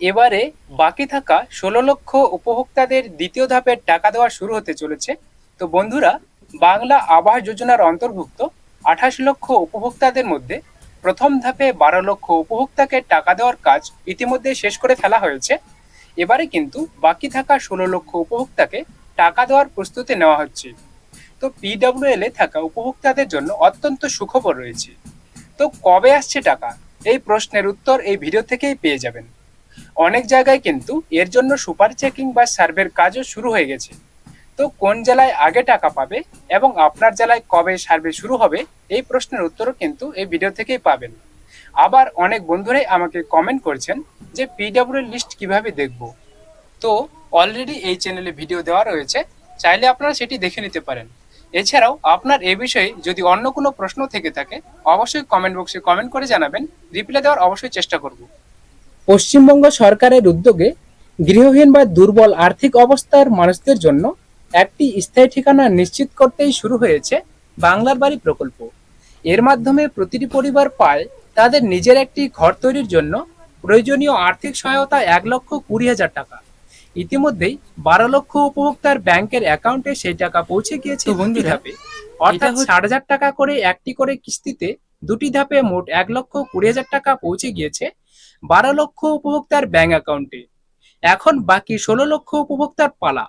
এবারে বাকি থাকা ষোলো লক্ষ উপভোক্তাদের দ্বিতীয় ধাপের টাকা দেওয়া শুরু হতে চলেছে। তো বন্ধুরা, বাংলা আবাস যোজনার অন্তর্ভুক্ত আঠাশ লক্ষ উপভোক্তাদের মধ্যে প্রথম ধাপে বারো লক্ষ উপভোক্তাকে টাকা দেওয়ার কাজ ইতিমধ্যে শেষ করে ফেলা হয়েছে। এবারে কিন্তু বাকি থাকা ষোলো লক্ষ উপভোক্তাকে টাকা দেওয়ার প্রস্তুতি নেওয়া হচ্ছে। তো পিডব্লিউএল এ থাকা উপভোক্তাদের জন্য অত্যন্ত সুখবর রয়েছে। তো কবে আসছে টাকা? এই প্রশ্নের উত্তর এই ভিডিও থেকেই পেয়ে যাবেন। অনেক জায়গায় কিন্তু এর জন্য সুপার চেকিং বা সার্ভের কাজও শুরু হয়ে গেছে। তো কোন জেলায় আগে টাকা পাবে এবং আপনার জেলায় কবে সার্ভে শুরু হবে, এই প্রশ্নের উত্তরও কিন্তু এই ভিডিও থেকেই পাবেন। আবার অনেক বন্ধুরাই আমাকে কমেন্ট করছেন যে পিডব্লিউ লিস্ট কীভাবে দেখব। তো অলরেডি এই চ্যানেলে ভিডিও দেওয়া রয়েছে, চাইলে আপনারা সেটি দেখে নিতে পারেন। এছাড়াও আপনার এ বিষয়ে যদি অন্য কোনো প্রশ্ন থেকে থাকে, অবশ্যই কমেন্ট বক্সে কমেন্ট করে জানাবেন রিপ্লাই দেওয়ার অবশ্যই চেষ্টা করব। পশ্চিমবঙ্গ সরকারের উদ্যোগে গৃহহীন বা দুর্বল আর্থিক অবস্থার মানুষদের জন্য একটি স্থায়ী ঠিকানা নিশ্চিত করতেই শুরু হয়েছে বাংলার বাড়ি প্রকল্প। এর মাধ্যমে প্রতিটি পরিবার পায় তাদের নিজের একটি ঘর তৈরির জন্য প্রয়োজনীয় আর্থিক সহায়তা এক লক্ষ কুড়ি হাজার টাকা। ইতিমধ্যেই বারো লক্ষ উপভোক্তার ব্যাংকের অ্যাকাউন্টে সেই টাকা পৌঁছে গিয়েছে বন্ধুরা, ধাপে। অর্থাৎ ষাট হাজার টাকা করে একটি করে কিস্তিতে দুটি ধাপে মোট এক লক্ষ কুড়ি হাজার টাকা পৌঁছে গিয়েছে বারো লক্ষ উপভোক্তার ব্যাংক অ্যাকাউন্টে এখন বাকি ষোলো লক্ষ উপভোক্তার পালা।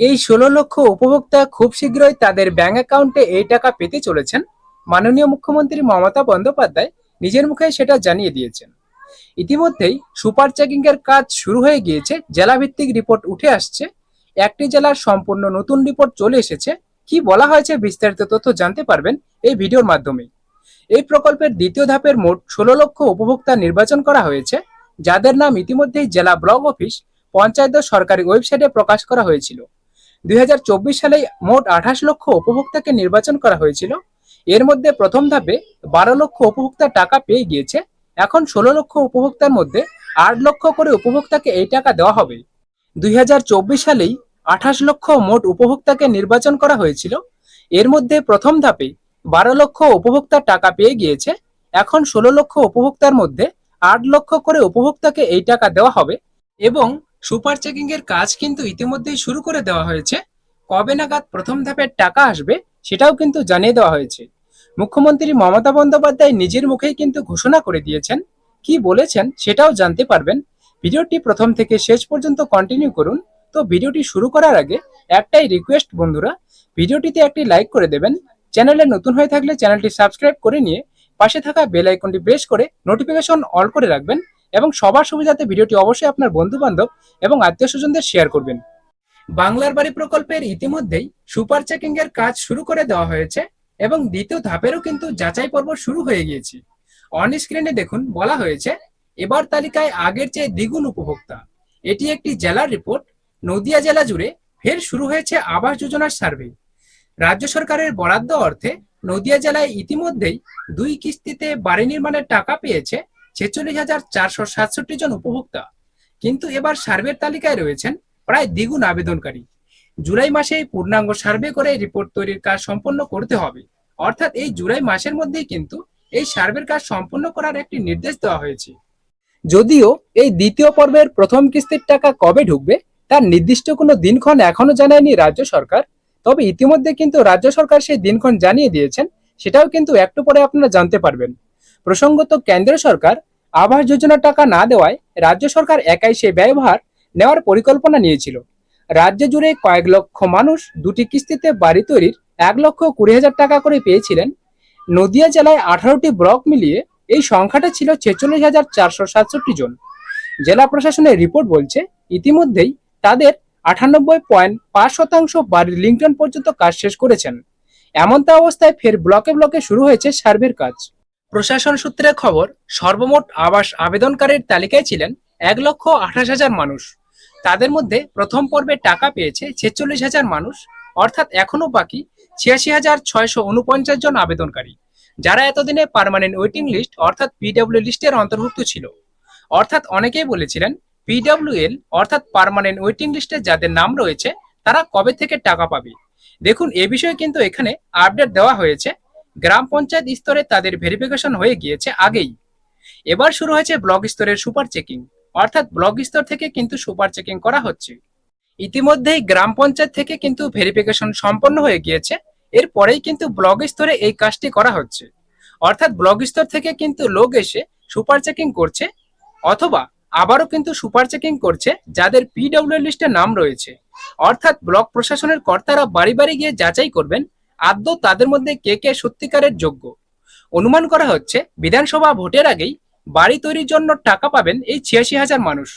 এই ষোলো লক্ষ উপভোক্তা খুব শীঘ্রই তাদের ব্যাংক অ্যাকাউন্টে এই টাকা পেতে চলেছেন। মাননীয় মুখ্যমন্ত্রী মমতা বন্দ্যোপাধ্যায় নিজের মুখে সেটা জানিয়ে দিয়েছেন। ইতিমধ্যেই সুপার চেকিং এর কাজ শুরু হয়ে গিয়েছে জেলা ভিত্তিক রিপোর্ট উঠে আসছে। একটি জেলার সম্পূর্ণ নতুন রিপোর্ট চলে এসেছে। কি বলা হয়েছে বিস্তারিত তথ্য জানতে পারবেন এই ভিডিওর মাধ্যমে এই প্রকল্পের দ্বিতীয় ধাপের মোট ষোলো লক্ষ উপভোক্তা নির্বাচন করা হয়েছে, যাদের নাম ইতিমধ্যেই জেলা ব্লক অফিস, পঞ্চায়েত সরকারি ওয়েবসাইটে প্রকাশ করা হয়েছিল। দুই সালে মোট আঠাশ লক্ষ উপভোক্তাকে নির্বাচন করা হয়েছিল। এর মধ্যে প্রথম ধাপে বারো লক্ষ উপভোক্তা টাকা পেয়ে গিয়েছে। এখন ষোলো লক্ষ উপভোক্তার মধ্যে আট লক্ষ করে উপভোক্তাকে এই টাকা দেওয়া হবে। দুই হাজার চব্বিশ সালেই আঠাশ লক্ষ মোট উপভোক্তাকে নির্বাচন করা হয়েছিল। এর মধ্যে প্রথম ধাপে বারো লক্ষ উপভোক্তা টাকা পেয়ে গিয়েছে। এখন ষোলো লক্ষ উপভোক্তার মধ্যে আট লক্ষ করে উপভোক্তাকে এই টাকা দেওয়া হবে এবং সুপার চেকিং এর কাজ কিন্তু ইতিমধ্যেই শুরু করে দেওয়া হয়েছে। কবে নাগাদ প্রথম ধাপের টাকা আসবে সেটাও কিন্তু জানিয়ে দেওয়া হয়েছে। মুখ্যমন্ত্রী মমতা বন্দ্যোপাধ্যায় নিজের মুখেই কিন্তু ঘোষণা করে দিয়েছেন। কি বলেছেন সেটাও জানতে পারবেন। ভিডিওটি প্রথম থেকে শেষ পর্যন্ত কন্টিনিউ করুন। তো ভিডিওটি শুরু করার আগে একটাই রিকোয়েস্ট বন্ধুরা, ভিডিওটিতে একটি লাইক করে দেবেন। চ্যানেলে নতুন হয়ে থাকলে চ্যানেলটি সাবস্ক্রাইব করে নিয়ে পাশে থাকা বেল আইকনটি প্রেস করে নোটিফিকেশন অল করে রাখবেন এবং সবার সুবিধাতে ভিডিওটি অবশ্যই আপনার বন্ধু বান্ধব এবং আত্মীয় স্বজনদের শেয়ার করবেন। বাংলার বাড়ি প্রকল্পের ইতিমধ্যেই সুপার চেকিং এর কাজ শুরু করে দেওয়া হয়েছে এবং দ্বিতীয় ধাপেরও কিন্তু যাচাই পর্ব শুরু হয়ে গিয়েছে। অন স্ক্রিনে দেখুন, বলা হয়েছে, এবার তালিকায় আগের চেয়ে দ্বিগুণ উপভোক্তা। এটি একটি জেলার রিপোর্ট। নদিয়া জেলা জুড়ে ফের শুরু হয়েছে আবাস যোজনার সার্ভে। রাজ্য সরকারের বরাদ্দ অর্থে নদিয়া জেলায় ইতিমধ্যেই দুই কিস্তিতে বাড়ি নির্মাণের টাকা পেয়েছে ছেচল্লিশ হাজার চারশো সাতষট্টি জন উপভোক্তা। কিন্তু এবার সার্ভের তালিকায় রয়েছেন প্রায় দ্বিগুণ আবেদনকারী। জুলাই মাসেই পূর্ণাঙ্গ সার্ভে করে রিপোর্ট তৈরির কাজ সম্পন্ন করতে হবে। অর্থাৎ এই জুলাই মাসের মধ্যেই কিন্তু এই সার্ভের কাজ সম্পন্ন করার একটি নির্দেশ দেওয়া হয়েছে। যদিও এই দ্বিতীয় পর্বের প্রথম কিস্তির টাকা কবে ঢুকবে, তার নির্দিষ্ট কোনো দিনক্ষণ এখনও জানায়নি রাজ্য সরকার। তবে ইতিমধ্যে কিন্তু রাজ্য সরকার সেই দিনক্ষণ জানিয়ে দিয়েছেন, সেটাও কিন্তু একটু পরে আপনারা জানতে পারবেন। প্রসঙ্গত কেন্দ্র সরকার আবাস যোজনার টাকা না দেওয়ায় রাজ্য সরকার একাই সেই ব্যয়ভার নেওয়ার পরিকল্পনা নিয়েছিল। রাজ্য জুড়ে কয়েক লক্ষ মানুষ দুটি কিস্তিতে বাড়ি তৈরির এক লক্ষ কুড়ি হাজার টাকা করে পেয়েছিলেন। নদিয়া জেলায় আঠারোটি ব্লক মিলিয়ে এই সংখ্যাটা ছিল ছেচল্লিশ হাজার চারশো সাতষট্টি জন। জেলা প্রশাসনের রিপোর্ট বলছে, ইতিমধ্যেই তাদের আটানব্বই পয়েন্ট পাঁচ শতাংশ বাড়ির লিঙ্কটন পর্যন্ত কাজ শেষ করেছেন। এমনটা অবস্থায় ফের ব্লকে ব্লকে শুরু হয়েছে সার্ভের কাজ। প্রশাসন সূত্রে খবর, সর্বমোট আবাস আবেদনকারীর তালিকায় ছিলেন এক লক্ষ আঠাশ হাজার মানুষ। তাদের মধ্যে প্রথম পর্বে টাকা পেয়েছে ছেচল্লিশ হাজার মানুষ, অর্থাৎ এখনও বাকি ছিয়াশি হাজার ছয়শো উনপঞ্চাশ জন আবেদনকারী, যারা এতদিনে পার্মানেন্ট ওয়েটিং লিস্ট অর্থাৎ পিডব্লিউ লিস্টের অন্তর্ভুক্ত ছিল। অর্থাৎ অনেকেই বলেছিলেন পিডব্লিউএল অর্থাৎ পার্মানেন্ট ওয়েটিং লিস্টে যাদের নাম রয়েছে, তারা কবে থেকে টাকা পাবে? দেখুন, এ বিষয়ে কিন্তু এখানে আপডেট দেওয়া হয়েছে। গ্রাম পঞ্চায়েত স্তরে তাদের ভেরিফিকেশন হয়ে গিয়েছে আগেই। এবার শুরু হয়েছে ব্লক স্তরের সুপার চেকিং অর্থাৎ ব্লক স্তর থেকে কিন্তু সুপার চেকিং করা হচ্ছে। ইতিমধ্যেই গ্রাম পঞ্চায়েত থেকে কিন্তু ভেরিফিকেশন সম্পন্ন হয়ে গিয়েছে। এরপরেই কিন্তু ব্লক স্তরে এই কাজটি করা হচ্ছে। অর্থাৎ ব্লক স্তর থেকে কিন্তু লোক এসে সুপার চেকিং করছে, অথবা আবারও কিন্তু সুপার চেকিং করছে যাদের পিডব্লিউ লিস্টে নাম রয়েছে। অর্থাৎ ব্লক প্রশাসনের কর্তারা বাড়ি বাড়ি গিয়ে যাচাই করবেন, আদৌ তাদের মধ্যে কে কে সত্যিকারের যোগ্য। অনুমান করা হচ্ছে, বিধানসভা ভোটের আগেই বাড়ি তৈরির জন্য টাকা পাবেন এই ছিয়াশি হাজার মানুষ।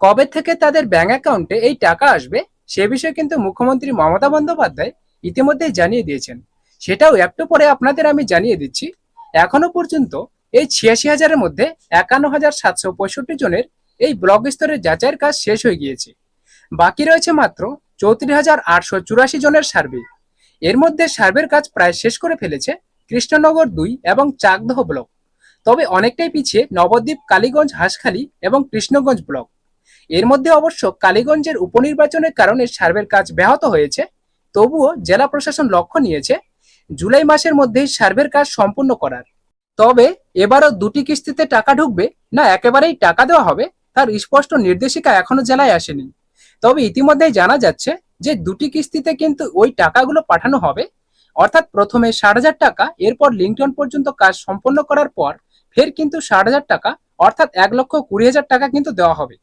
কবে থেকে তাদের ব্যাংক অ্যাকাউন্টে এই টাকা আসবে, সে বিষয়ে কিন্তু মুখ্যমন্ত্রী মমতা বন্দ্যোপাধ্যায় ইতিমধ্যে জানিয়ে দিয়েছেন। সেটাও একটু পরে আপনাদের আমি জানিয়ে দিচ্ছি। এখনও পর্যন্ত এই ছিয়াশি হাজারের মধ্যে একান্ন হাজার সাতশো পঁয়ষট্টি জনের এই ব্লক স্তরের যাচাইয়ের কাজ শেষ হয়ে গিয়েছে। বাকি রয়েছে মাত্র চৌত্রিশ হাজার আটশো চুরাশি জনের সার্ভে। এর মধ্যে সার্ভের কাজ প্রায় শেষ করে ফেলেছে কৃষ্ণনগর দুই এবং চাকদহ ব্লক। তবে অনেকটাই পিছিয়ে নবদ্বীপ, কালীগঞ্জ, হাঁসখালী এবং কৃষ্ণগঞ্জ ব্লক। এর মধ্যে অবশ্য কালীগঞ্জের উপনির্বাচনের কারণে সার্ভের কাজ ব্যাহত হয়েছে, তবুও জেলা প্রশাসন লক্ষ্য নিয়েছে জুলাই মাসের মধ্যেই সার্ভের কাজ সম্পূর্ণ করার। তবে এবারও দুটি কিস্তিতে টাকা ঢুকবে না একেবারেই টাকা দেওয়া হবে তার স্পষ্ট নির্দেশিকা এখনও জেলায় আসেনি। তবে ইতিমধ্যেই জানা যাচ্ছে যে দুটি কিস্তিতে কিন্তু ওই টাকাগুলো পাঠানো হবে। অর্থাৎ প্রথমে ষাট হাজার টাকা, এরপর লিঙ্কটন পর্যন্ত কাজ সম্পন্ন করার পর ফের কিন্তু ষাট হাজার টাকা, অর্থাৎ এক লক্ষ কুড়ি হাজার টাকা কিন্তু দেওয়া হবে।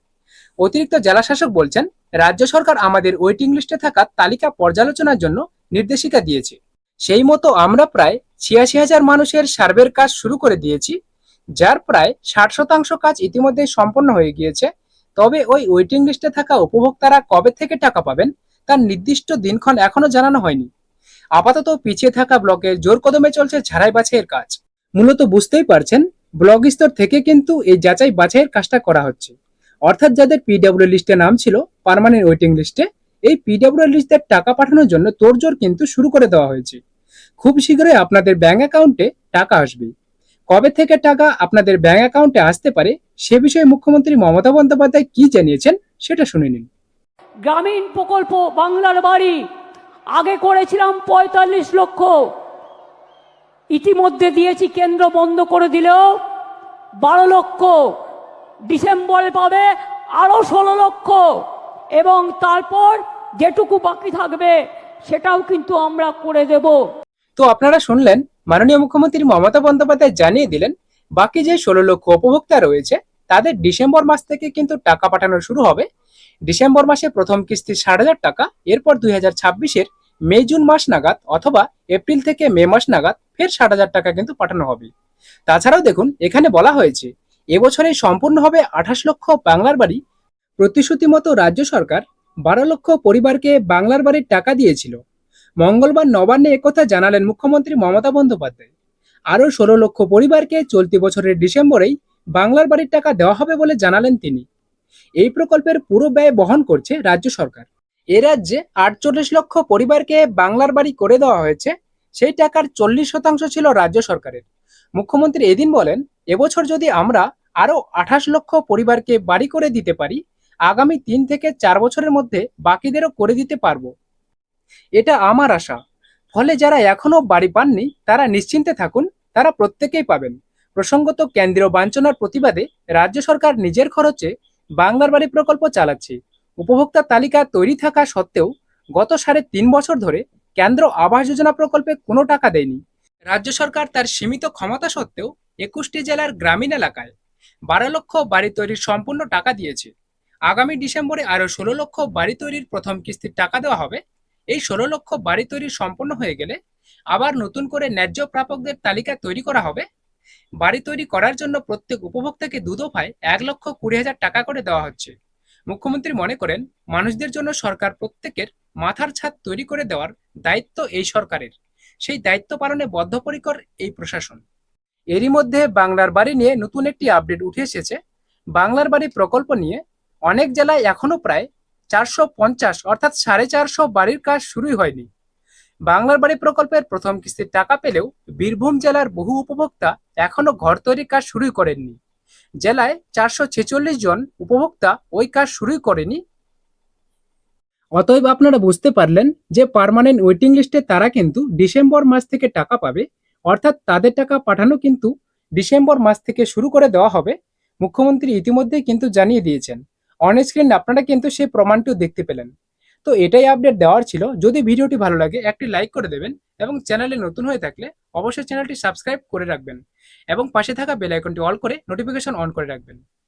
অতিরিক্ত জেলা শাসক বলছেন, রাজ্য সরকার আমাদের ওয়েটিং লিস্টে থাকা তালিকা পর্যালোচনার জন্য নির্দেশিকা দিয়েছে। সেই মতো আমরা প্রায় ছিয়াশি হাজার মানুষের সার্ভের কাজ শুরু করে দিয়েছি। যার প্রায় ষাট শতাংশ কাজ ইতিমধ্যে সম্পন্ন হয়ে গিয়েছে, তবে ওই ওয়েটিং লিস্টে থাকা উপভোক্তারা কবে থেকে টাকা পাবেন, তার নির্দিষ্ট দিনক্ষণ এখনও জানানো হয়নি। আপাতত পিছিয়ে থাকা ব্লকে জোর কদমে চলছে ঝাড়াই বাছাইয়ের কাজ। মূলত বুঝতেই পারছেন ব্লক স্তর থেকে কিন্তু এই যাচাই বাছাইয়ের কাজটা করা হচ্ছে। অর্থাৎ যাদের পিডব্লিউ লিস্টে নাম ছিল পার্মানেন্ট ওয়েটিং লিস্টে এই পিডব্লিউ লিস্টের টাকা পাঠানোর জন্য তোড়জোড় কিন্তু শুরু করে দেওয়া হয়েছে। খুব শীঘ্রই আপনাদের ব্যাংক অ্যাকাউন্টে টাকা আসবে। কবে থেকে টাকা আপনাদের ব্যাংক অ্যাকাউন্টে আসতে পারে সে বিষয়ে মুখ্যমন্ত্রী মমতা বন্দ্যোপাধ্যায় কি জানিয়েছেন সেটা শুনে নিন। গ্রামীণ প্রকল্প বাংলার বাড়ি আগে করেছিলাম পঁয়তাল্লিশ লক্ষ। ইতিমধ্যে দিয়েছি কেন্দ্র বন্ধ করে দিলেও বারো লক্ষ। ডিসেম্বরে পাবে আরও ষোলো লক্ষ। এবং তারপর যেটুকু বাকি থাকবে সেটাও কিন্তু আমরা করে দেব। তো আপনারা শুনলেন মাননীয় মুখ্যমন্ত্রী মমতা বন্দ্যোপাধ্যায় জানিয়ে দিলেন, বাকি যে ষোলো লক্ষ উপভোক্তা রয়েছে, তাদের ডিসেম্বর মাস থেকে কিন্তু টাকা পাঠানো শুরু হবে। ডিসেম্বর মাসে প্রথম কিস্তি ষাট হাজার টাকা, এরপর দুই হাজার ছাব্বিশের মে, জুন মাস নাগাদ অথবা এপ্রিল থেকে মে মাস নাগাদ ফের ষাট হাজার টাকা কিন্তু পাঠানো হবে। তাছাড়াও দেখুন, এখানে বলা হয়েছে, এবছরে সম্পূর্ণ হবে আঠাশ লক্ষ বাংলার বাড়ি। প্রতিশ্রুতি মতো রাজ্য সরকার বারো লক্ষ পরিবারকে বাংলার বাড়ির টাকা দিয়েছিল। মঙ্গলবার নবান্নে একথা জানালেন মুখ্যমন্ত্রী মমতা বন্দ্যোপাধ্যায়। আরও ষোলো লক্ষ পরিবারকে চলতি বছরের ডিসেম্বরেই বাংলার বাড়ির টাকা দেওয়া হবে বলে জানালেন তিনি। এই প্রকল্পের পুরো ব্যয় বহন করছে রাজ্য সরকার। এ রাজ্যে আটচল্লিশ লক্ষ পরিবারকে বাংলার বাড়ি করে দেওয়া হয়েছে, সেই টাকার চল্লিশ শতাংশ ছিল রাজ্য সরকারের। মুখ্যমন্ত্রী এদিন বলেন, এবছর যদি আমরা আরও আঠাশ লক্ষ পরিবারকে বাড়ি করে দিতে পারি, আগামী তিন থেকে চার বছরের মধ্যে বাকিদেরও করে দিতে পারব। এটা আমার আশা। ফলে যারা এখনও বাড়ি পাননি, তারা নিশ্চিন্তে থাকুন, তারা প্রত্যেকেই পাবেন। প্রসঙ্গত কেন্দ্রীয় বাঞ্ছনার প্রতিবাদে রাজ্য সরকার নিজের খরচে বাংলার বাড়ি প্রকল্প চালাচ্ছে। উপভোক্তা তালিকা তৈরি থাকা সত্ত্বেও গত সাড়ে তিন বছর ধরে কেন্দ্র আবাস যোজনা প্রকল্পে কোনো টাকা দেয়নি। রাজ্য সরকার তার সীমিত ক্ষমতা সত্ত্বেও একুশটি জেলার গ্রামীণ এলাকায় বারো লক্ষ বাড়ি তৈরির সম্পূর্ণ টাকা দিয়েছে। আগামী ডিসেম্বরে আরও ষোলো লক্ষ বাড়ি তৈরির প্রথম কিস্তির টাকা দেওয়া হবে। এই ষোলো লক্ষ বাড়ি তৈরি সম্পন্ন হয়ে গেলে আবার নতুন করে ন্যায্য প্রাপকদের তালিকা তৈরি করা হবে। বাড়ি তৈরি করার জন্য প্রত্যেক উপভোক্তাকে দু দফায় এক লক্ষ কুড়ি হাজার টাকা করে দেওয়া হচ্ছে। মুখ্যমন্ত্রী মনে করেন, মানুষদের জন্য সরকার প্রত্যেকের মাথার ছাদ তৈরি করে দেওয়ার দায়িত্ব এই সরকারের। সেই দায়িত্ব পালনে বদ্ধপরিকর এই প্রশাসন। এরই মধ্যে বাংলার বাড়ি নিয়ে নতুন একটি আপডেট উঠে এসেছে। বাংলার বাড়ি প্রকল্প নিয়ে অনেক জেলায় এখনও প্রায় চারশো পঞ্চাশ, অর্থাৎ সাড়ে চারশো বাড়ির কাজ শুরুই হয়নি। বাংলার বাড়ি প্রকল্পের প্রথম কিস্তির টাকা পেলেও বীরভূম জেলার বহু উপভোক্তা এখনও ঘর তৈরির কাজ শুরুই করেননি। জেলায় চারশো ছেচল্লিশ জন উপভোক্তা ওই কাজ শুরুই করেনি। অতএব আপনারা বুঝতে পারলেন যে পার্মানেন্ট ওয়েটিং লিস্টে তারা কিন্তু ডিসেম্বর মাস থেকে টাকা পাবে, অর্থাৎ তাদের টাকা পাঠানো কিন্তু ডিসেম্বর মাস থেকে শুরু করে দেওয়া হবে। মুখ্যমন্ত্রী ইতিমধ্যেই কিন্তু জানিয়ে দিয়েছেন। অন স্ক্রিন আপনারা কিন্তু সেই প্রমাণটিও দেখতে পেলেন। তো এটাই আপডেট দেওয়ার ছিল। যদি ভিডিওটি ভালো লাগে, একটি লাইক করে দেবেন এবং চ্যানেলে নতুন হয়ে থাকলে অবশ্যই চ্যানেলটি সাবস্ক্রাইব করে রাখবেন এবং পাশে থাকা বেল আইকনটি অল করে নোটিফিকেশন অন করে রাখবেন।